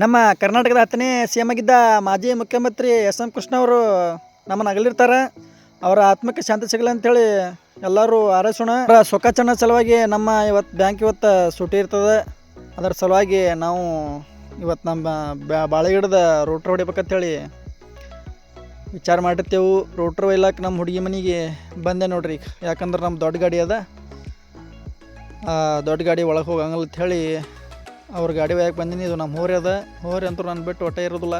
ನಮ್ಮ ಕರ್ನಾಟಕದ ಹತ್ತನೇ ಸಿ ಎಂ ಆಗಿದ್ದ ಮಾಜಿ ಮುಖ್ಯಮಂತ್ರಿ ಎಸ್ ಎಂ ಕೃಷ್ಣ ಅವರು ನಮ್ಮನ್ನು ಅಗಲಿರ್ತಾರೆ. ಅವರ ಆತ್ಮಕ್ಕೆ ಶಾಂತಿ ಸಿಗಲಿ ಅಂತೇಳಿ ಎಲ್ಲರೂ ಆರೈಸೋಣ ಅವರ ಸೊಕ್ಕಾಚರಣ ಸಲುವಾಗಿ ನಮ್ಮ ಇವತ್ತು ಬ್ಯಾಂಕ್ ಇವತ್ತು ಸೂಟಿ ಇರ್ತದೆ. ಅದರ ಸಲುವಾಗಿ ನಾವು ಇವತ್ತು ನಮ್ಮ ಬ್ಯಾ, ಬಾಳೆಗಿಡದ ರೋಟ್ರ್ ಹೊಡಿಬೇಕಂತೇಳಿ ವಿಚಾರ ಮಾಡಿರ್ತೇವೆ. ರೋಟ್ರ್ ಒಯ್ಲಾಕ ನಮ್ಮ ಹುಡುಗಿ ಮನೆಗೆ ಬಂದೆ ನೋಡ್ರಿ ಯಾಕಂದ್ರೆ ನಮ್ಮ ದೊಡ್ಡ ಗಾಡಿ ಅದ. ದೊಡ್ಡ ಗಾಡಿ ಒಳಗೆ ಹೋಗಂಗಿಲ್ಲ ಅಂತ ಹೇಳಿ ಅವ್ರ ಗಾಡಿ ಒಯ್ಯಕ್ಕೆ ಬಂದೀನಿ. ಇದು ನಮ್ಮ ಹೋರಿ ಅದ. ಹೋರಿ ಅಂತೂ ನಾನು ಬಿಟ್ಟು ಒಟ್ಟೆ ಇರೋದಿಲ್ಲ.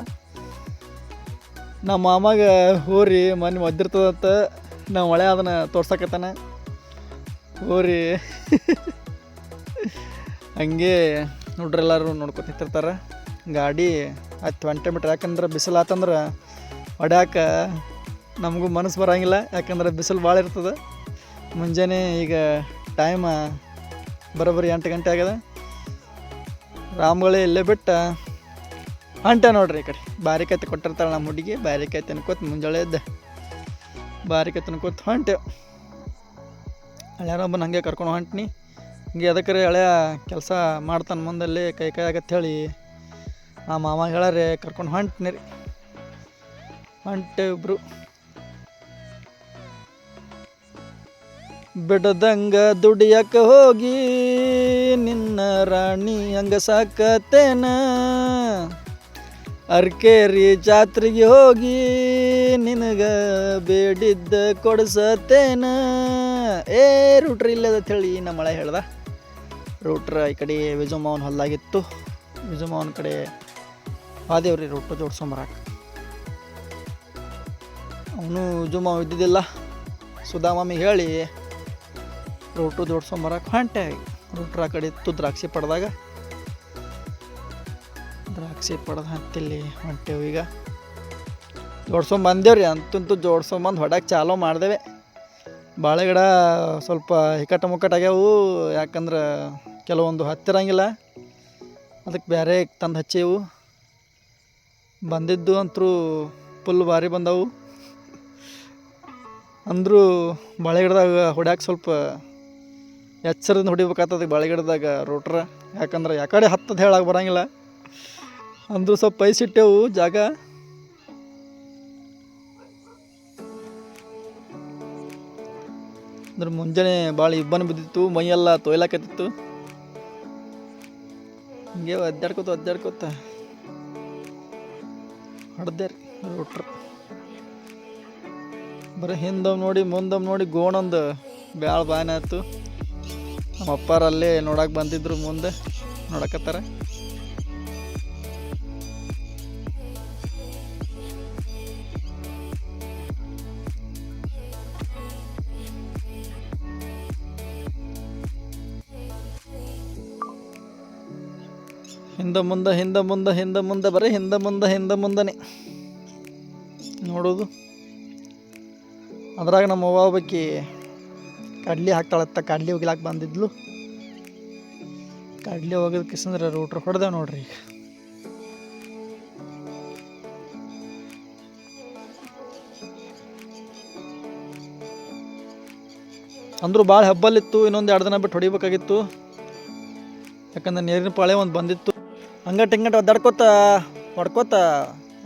ನಮ್ಮ ಮಾಮಾಗ ಹೋರಿ ಮನೆ ಒದ್ದಿರ್ತದಂತ ನಾವು ಒಳೆ ಅದನ್ನು ತೋರ್ಸಕತ್ತಾನ. ಹೋರಿ ಹಂಗೆ ನೋಡ್ರಿ ಎಲ್ಲರೂ ನೋಡ್ಕೊತ ನಿಂತಿರ್ತಾರೆ ಗಾಡಿ ಹತ್ತು ಗಂಟೆ ಮೀಟ್ರ್ ಯಾಕಂದ್ರೆ ಬಿಸಿಲು ಆತಂದ್ರೆ ಒಡ್ಯಾಕ ನಮಗೂ ಮನಸ್ಸು ಬರಂಗಿಲ್ಲ. ಯಾಕಂದ್ರೆ ಬಿಸಿಲು ಭಾಳ ಇರ್ತದೆ. ಮುಂಜಾನೆ ಈಗ ಟೈಮ ಬರೋಬ್ಬರಿ ಎಂಟು ಗಂಟೆ ಆಗ್ಯದ. ರಾಮ್ಗಳೇ ಇಲ್ಲೇ ಬಿಟ್ಟು. ಅಂಟ ನೋಡ್ರಿ ಈ ಕಡೆ. ಬಾರಿಕಾಯಿ ಕೊಟ್ಟಿರ್ತಾಳೆ ನಮ್ಮ ಹುಡುಗಿ ಬಾರಿಕಾಯಿ ಅನ್ಕೋತ ಮುಂಜಾಳೆ ಎದ್ದೆ. ಬಾರಿಕಾಯಿ ಹೊಂಟೆ. ಹೊಂಟೆವು ಹಳ್ಯಾರೊಬ್ಬನ ಹಂಗೆ ಕರ್ಕೊಂಡು ಹೊಂಟ್ನಿ. ಹಿಂಗೆ ಅದಕ್ಕೆ ಹಳೆಯ ಕೆಲಸ ಮಾಡ್ತಾನೆ ಮುಂದಲ್ಲಿ ಕೈ ಕೈ ಆಗತ್ತೆ ಹೇಳಿ. ಆ ಮಾಮ ಹೇಳಾರೆ ಕರ್ಕೊಂಡು ಹೊಂಟ್ನಿ ರೀ. ಹೊಂಟೆ ಇಬ್ರು. ಬಿಡದಂಗ ದುಡಿಯಕ ಹೋಗಿ, ನಿನ್ನ ರಾಣಿ ಹಂಗ ಸಾಕತೇನ? ಅರ್ಕೇರಿ ಜಾತ್ರೆಗೆ ಹೋಗಿ, ನಿನಗ ಬೇಡಿದ್ದ ಕೊಡ್ಸತೇನ? ಏ, ರೂಟ್ರ್ ಇಲ್ಲದ ಹೇಳಿ ನಮ್ಮ ಮಳೆ ಹೇಳ್ದ. ರೂಟ್ರ ಈ ಕಡೆ ವಿಜಯಮ್ಮವನ ಹೊಲ್ಲಾಗಿತ್ತು ವಿಜಯಮ್ಮವನ ಕಡೆ ಹಾದೇವ್ರಿ ರೂಟ್ರ್ ಜೋಡ್ಸ್ಕೊಂಬರಾಕ. ಅವನು ವಿಜುಮಾವ್ ಇದ್ದಿದ್ದಿಲ್ಲ. ಸುಧಾಮಮ್ಮಿ ಹೇಳಿ ರೂಟು ಮರಕ್ಕೆ ಹೊಂಟೆ. ರೂಟ್ರ್ ಆ ಕಡೆ ಇತ್ತು ದ್ರಾಕ್ಷಿ ಪಡೆದಾಗ. ದ್ರಾಕ್ಷಿ ಪಡೆದ ಹತ್ತಿಲ್ಲಿ ಹೊಂಟೇವು ಈಗ. ಜೋಡ್ಸ್ಕೊಂಬಂದೇವ್ರಿ ಅಂತಂತೂ ಬಂದು ಹೊಡಕ್ಕೆ ಚಾಲೋ ಮಾಡ್ದೇವೆ. ಬಾಳೆ ಗಿಡ ಸ್ವಲ್ಪ ಹಿಕಟ ಮುಕ್ಕಟ ಆಗ್ಯಾವು, ಯಾಕಂದ್ರೆ ಕೆಲವೊಂದು ಹತ್ತಿರಂಗಿಲ್ಲ. ಅದಕ್ಕೆ ಬೇರೆ ತಂದು ಹಚ್ಚೇವು. ಬಂದಿದ್ದು ಅಂತರೂ ಫುಲ್ ಭಾರಿ ಬಂದವು. ಅಂದರೂ ಬಾಳೆ ಗಿಡದಾಗ ಹೊಡ್ಯಾಕೆ ಸ್ವಲ್ಪ ಎಚ್ಚರದಿಂದ ಹೊಡಿಬೇಕಾಗ್ತದೆ ಬಾಳೆ ರೋಟ್ರ. ಯಾಕಂದ್ರೆ ಯಾಕಡೆ ಹತ್ತದ ಹೇಳಕ್ಕೆ ಬರಂಗಿಲ್ಲ. ಅಂದರೂ ಸ್ವಲ್ಪ ಪೈಸಿಟ್ಟೆವು ಜಾಗ. ಅಂದ್ರೆ ಮುಂಜಾನೆ ಭಾಳ ಇಬ್ಬನ ಬಿದ್ದಿತ್ತು ಮೈಯೆಲ್ಲ ತೊಯ್ಲಾಕತ್ತಿತ್ತು. ಹಿಂಗೆ ಒದ್ದಾಡ್ಕೊತ ಒದ್ದಾಡ್ಕೊತ ಹೊಡೆದೆ ರೀ ರೋಟ್ರ್. ಬರೀ ಹಿಂದಮ್ ನೋಡಿ ಮುಂದಮ್ ನೋಡಿ ಗೋಣೊಂದು ಬ್ಯಾಳ ಬಾಯನ ಆಯ್ತು. ನಮ್ಮ ಅಪ್ಪಾರ ಅಲ್ಲೇ ನೋಡಕ್ಕೆ ಬಂದಿದ್ರು ಮುಂದೆ, ನೋಡಕತ್ತಾರ. ಹಿಂದೆ ಮುಂದೆ ಹಿಂದೆ ಮುಂದೆ ಹಿಂದೆ ಮುಂದೆ, ಬರೀ ಹಿಂದೆ ಮುಂದೆ, ಹಿಂದೆ ಮುಂದನೆ. ನೋಡೋದು. ಅದ್ರಾಗ ನಮ್ಮ ಅವ್ವ ಒಬ್ಬಾಕಿ ಕಡ್ಲಿ ಹಾಕ್ತಾಳತ್ತ, ಕಡ್ಲಿ ಒಗಿಲಾಕ ಬಂದಿದ್ಲು. ಕಡ್ಲಿ ಒಗದ ಕಿಸಂದ್ರೆ ರೂಟ್ರ್ ಹೊಡೆದ ನೋಡ್ರಿ ಈಗ. ಅಂದರೂ ಭಾಳ ಹಬ್ಬಲಿತ್ತು ಇನ್ನೊಂದು ಎರಡು ದಿನ ಬಿಟ್ಟು ಹೊಡಿಬೇಕಾಗಿತ್ತು. ಯಾಕಂದ್ರೆ ನೀರಿನ ಪಾಳೆ ಒಂದು ಬಂದಿತ್ತು. ಹಂಗಟ್ ಹಿಂಗಟ್ ಒದ್ದಾಡ್ಕೋತ, ಹೊಡ್ಕೋತ,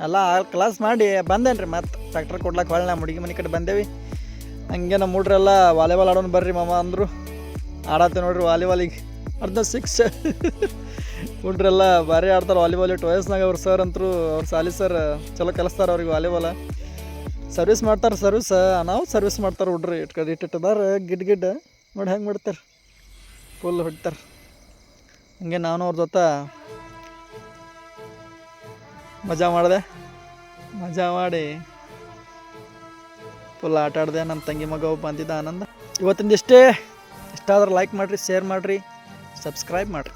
ಎಲ್ಲ ಕ್ಲಾಸ್ ಮಾಡಿ ಬಂದೇನ್ರಿ ಮತ್ತೆ ಟ್ರ್ಯಾಕ್ಟರ್ ಕೊಡ್ಲಾಕ ಹೊಳ್ಳಿ ಹುಡುಗಿ ಮನೆ ಕಡೆ ಬಂದೇವಿ. ಹಂಗೆ ನಮ್ಮ ಹುಡ್ರೆಲ್ಲ ವಾಲಿಬಾಲ್ ಆಡೋಣ ಬರ್ರಿ ಮಾಮ ಅಂದರು. ಆಡತ್ತೆ ನೋಡ್ರಿ ವಾಲಿಬಾಲಿಗೆ. ಅರ್ಧ ಸಿಕ್ಸ್ ಹುಡ್ರೆಲ್ಲ ಭಾರಿ ಆಡ್ತಾರೆ ವಾಲಿಬಾಲ್ ಇಟ್ಟು ವಯಸ್ಸಿನಾಗ ಅವ್ರು ಸರ್ ಅಂತರು, ಅವ್ರು ಸಾಲಿ ಸರ್ ಚಲೋ ಕಲಿಸ್ತಾರೆ ಅವ್ರಿಗೆ ವಾಲಿಬಾಲ. ಸರ್ವಿಸ್ ಮಾಡ್ತಾರೆ ಸರ್ವಿಸ್ ನಾವು ಸರ್ವಿಸ್ ಮಾಡ್ತಾರೆ ಹುಡ್ರಿ. ಇಟ್ಟು ಇಟ್ಟಿಟ್ಟದಾರ, ಗಿಡ್ ಗಿಡ್. ನೋಡಿ ಹೆಂಗೆ ಮಾಡ್ತಾರೆ. ಫುಲ್ ಹೊಡ್ತಾರೆ. ಹಂಗೆ ನಾನು ಅವ್ರ ಜೊತೆ ಮಜಾ ಮಾಡಿದೆ. ಮಜಾ ಮಾಡಿ. ಫುಲ್ ಆಟ ಆಡಿದೆ ನಮ್ಮ ತಂಗಿ ಮಗ ಒಬ್ಬ ಬಂದಿದ್ದ ಆನಂದ. ಇವತ್ತಿಂದ ಇಷ್ಟೇ. ಇಷ್ಟ ಆದ್ರೆ ಲೈಕ್ ಮಾಡಿರಿ ಶೇರ್ ಮಾಡಿರಿ ಸಬ್ಸ್ಕ್ರೈಬ್ ಮಾಡಿರಿ.